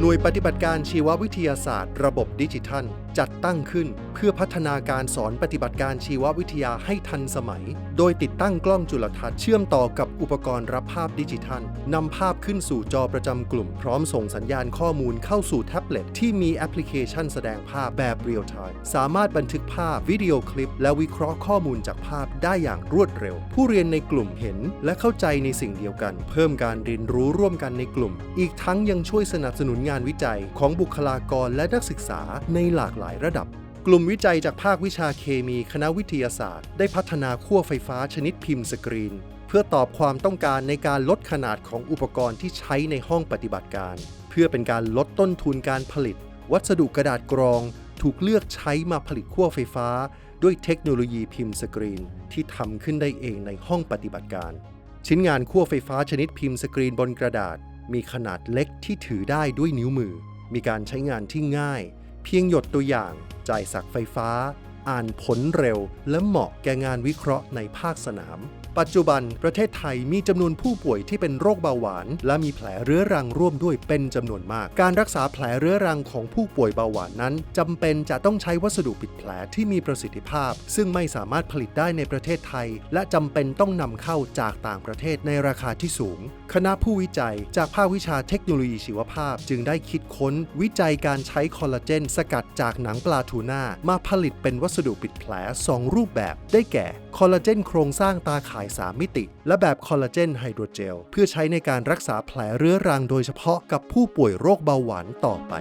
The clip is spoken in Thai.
หน่วยปฏิบัติการชีววิทยาศาสตร์ ระบบดิจิทัล จัดตั้งขึ้นเพื่อพัฒนาการสอนปฏิบัติการชีววิทยาให้ทันสมัย โดยติดตั้งกล้องจุลทรรศน์เชื่อมต่อกับอุปกรณ์รับภาพดิจิทัลนำภาพขึ้นสู่จอประจำกลุ่ม พร้อมส่งสัญญาณข้อมูลเข้าสู่แท็บเล็ตที่มีแอปพลิเคชันแสดงภาพแบบเรียลไทม์สามารถบันทึกภาพวิดีโอคลิป และวิเคราะห์ข้อมูลจากภาพได้อย่างรวดเร็ว ผู้เรียนในกลุ่มเห็น และเข้าใจในสิ่งเดียวกัน เพิ่มการเรียนรู้ร่วมกันในกลุ่ม อีกทั้งยังช่วยสนับสนุนงานวิจัยของบุคลากรและนักศึกษาในหลากหลายระดับ กลุ่มวิจัยจากภาควิชาเคมีคณะวิทยาศาสตร์ ได้พัฒนาขั้วไฟฟ้าชนิดพิมพ์สกรีน เพื่อตอบความต้องการในการลดขนาดของอุปกรณ์ที่ใช้ในห้องปฏิบัติการ เพื่อเป็นการลดต้นทุนการผลิต วัสดุกระดาษกรอง ถูกเลือกใช้มาผลิตขั้วไฟฟ้า ด้วยเทคโนโลยีพิมพ์สกรีน ที่ทำขึ้นได้เองในห้องปฏิบัติการชิ้นงานขั้วไฟฟ้าชนิดพิมพ์สกรีนบนกระดาษ มีขนาดเล็กที่ถือได้ด้วยนิ้วมือ มีการใช้งานที่ง่าย พียงหยดตัวอย่าง จ่ายสักไฟฟ้า อ่านผลเร็ว และเหมาะแก่งานวิเคราะห์ในภาคสนาม ปัจจุบันประเทศไทยมีจำนวนผู้ป่วยที่เป็นโรคเบาหวาน และมีแผลเรื้อรังร่วมด้วยเป็นจำนวนมาก การรักษาแผลเรื้อรังของผู้ป่วยเบาหวานนั้นจำเป็นจะต้องใช้วัสดุปิดแผลที่มีประสิทธิภาพ ซึ่งไม่สามารถผลิตได้ในประเทศไทย และจำเป็นต้องนำเข้าจากต่างประเทศในราคาที่สูง คณะผู้วิจัยจากภาควิชาเทคโนโลยีชีวภาพ จึงได้คิดค้นวิจัยการใช้คอลลาเจนสกัดจากหนังปลาทูน่ามาผลิตเป็นวัสดุปิดแผล 2 รูปแบบ ได้แก่ คอลลาเจนโครงสร้างตาข่าย3 มิติ และแบบคอลลาเจนไฮโดรเจล เพื่อใช้ในการรักษาแผลเรื้อรังโดยเฉพาะกับผู้ป่วยโรคเบาหวานต่อไป